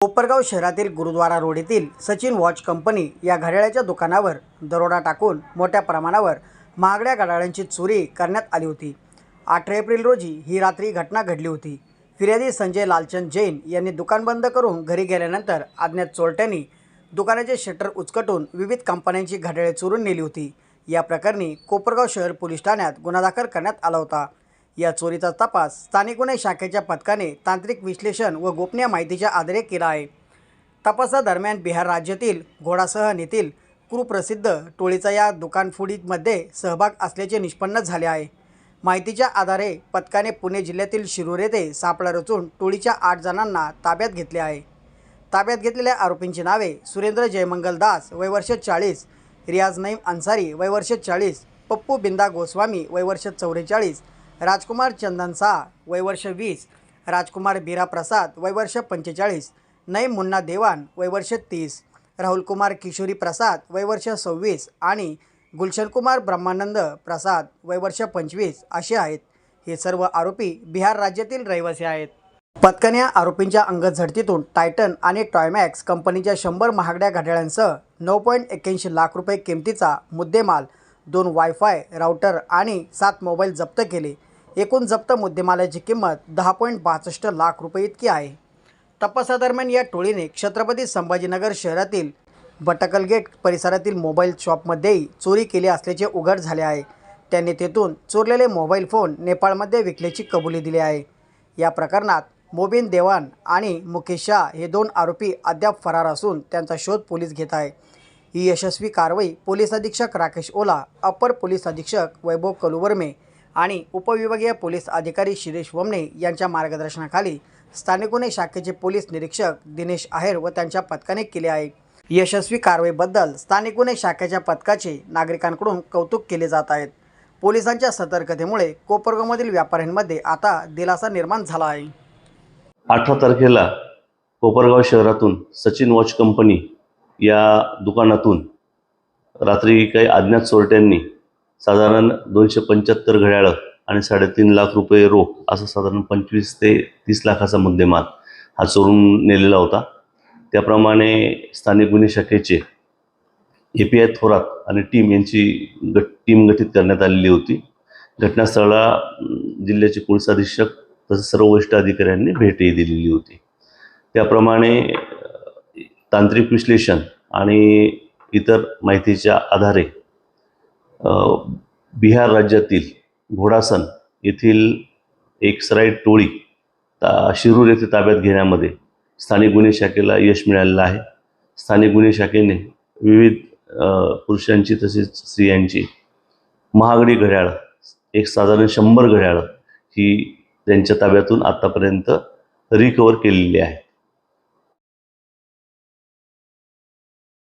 कोपरगाव शहरातील गुरुद्वारा रोड येथील Sachin watch company या घड्याळाच्या दुकानावर दरोडा टाकून मोठ्या प्रमाणावर महागड्या घड्याळांची चोरी करण्यात आली होती. अठरा एप्रिल रोजी ही रात्री घटना घडली होती. फिर्यादी संजय लालचंद जैन यांनी दुकान बंद करून घरी गेल्यानंतर अज्ञात चोरट्यांनी दुकानाचे शटर उचकटून विविध कंपन्यांची घड्याळे चोरून नेली होती. या प्रकरणी कोपरगाव शहर पोलीस ठाण्यात गुन्हा दाखल करण्यात आला होता. या चोरीचा तपास स्थानिक गुन्हे शाखेच्या पथकाने तांत्रिक विश्लेषण व गोपनीय माहितीच्या आधारे केला आहे. तपासादरम्यान बिहार राज्यातील घोडासहन येथील कुप्रसिद्ध टोळीचा या दुकानफोडीमध्ये सहभाग असल्याचे निष्पन्न झाले आहे. माहितीच्या आधारे पथकाने पुणे जिल्ह्यातील शिरूर येथे सापळा रचून टोळीच्या आठ जणांना ताब्यात घेतले आहे. ताब्यात घेतलेल्या आरोपींची नावे सुरेंद्र जयमंगल दास वयवर्ष चाळीस रियाज नईम अन्सारी वयवर्ष चाळीस पप्पू बिंदा गोस्वामी वयवर्ष चौवेचाळीस राजकुमार चंदन शाह वय वर्ष वीस. राजकुमार बीरा प्रसाद वय वर्ष पंचेचाळीस. नय मुन्ना देवान वय वर्ष तीस राहुलकुमार किशोरी प्रसाद वय वर्ष सव्वीस. आणि गुलशनकुमार ब्रह्मानंद प्रसाद वय वर्ष पंचवीस असे आहेत. हे सर्व आरोपी बिहार राज्यातील रहिवासी आहेत. पत्कन्या या आरोपींच्या अंगझडतीतून टायटन आणि टॉयमॅक्स कंपनीच्या शंभर महागड्या घड्याळांसह नऊ पॉईंट एक्क्याऐंशी लाख रुपये किमतीचा मुद्देमाल दोन वायफाय राऊटर आणि सात मोबाईल जप्त केले. एकूण जप्त मुद्देमालाची किंमत दहा पॉईंट बासष्ट लाख रुपये इतकी आहे. तपासादरम्यान या टोळीने छत्रपती संभाजीनगर शहरातील बटकल गेट परिसरातील मोबाईल शॉपमध्येही चोरी केली असल्याचे उघड झाले आहे. त्यांनी तेथून चोरलेले मोबाईल फोन नेपाळमध्ये विकल्याची कबुली दिली आहे. या प्रकरणात मोबिन देवान आणि मुकेश शाह हे दोन आरोपी अद्याप फरार असून त्यांचा शोध पोलीस घेत आहे. ही यशस्वी कारवाई पोलीस अधीक्षक राकेश ओला अप्पर पोलीस अधीक्षक वैभव कलुवर्मे आणि उपविभागीय पोलीस अधिकारी शिरीष वमने यांच्या मार्गदर्शनाखाली स्थानिक गुन्हे शाखेचे पोलीस निरीक्षक दिनेश आहेर व त्यांच्या पथकाने केले आहे. यशस्वी कारवाईबद्दल स्थानिक गुन्हे शाखेच्या पथकाचे नागरिकांकडून कौतुक केले जात आहेत पोलिसांच्या सतर्कतेमुळे कोपरगावमधील व्यापाऱ्यांमध्ये आता दिलासा निर्माण झाला आहे. अठरा तारखेला कोपरगाव शहरातून सचिन वॉच कंपनी या दुकानातून रात्री काही अज्ञात चोरट्यांनी साधारण दोनशे पंच्याहत्तर घड्याळं आणि साडेतीन लाख रुपये रोख असं साधारण पंचवीस ते तीस लाखाचा मुद्देमाल हा चोरून नेलेला होता. त्याप्रमाणे स्थानिक गुन्हे शाखेचे ए पी आय थोरात आणि टीम यांची गट टीम गठीत करण्यात आलेली होती. घटनास्थळाला जिल्ह्याचे पोलीस अधीक्षक तसेच सर्व वरिष्ठ अधिकाऱ्यांनी भेटही दिलेली होती. त्याप्रमाणे तांत्रिक विश्लेषण आणि इतर माहितीच्या आधारे बिहार राज्यातील घोडासन येथील एक टोळी ता शिरूर येथे ताब्यात घेण्यामध्ये स्थानिक गुन्हे शाखेला यश मिळालेलं आहे. स्थानिक गुन्हे शाखेने विविध पुरुषांची तसेच स्त्रियांची महागडी घड्याळ एक साधारण शंभर घड्याळं ही त्यांच्या ताब्यातून आत्तापर्यंत रिकवर केलेली आहे.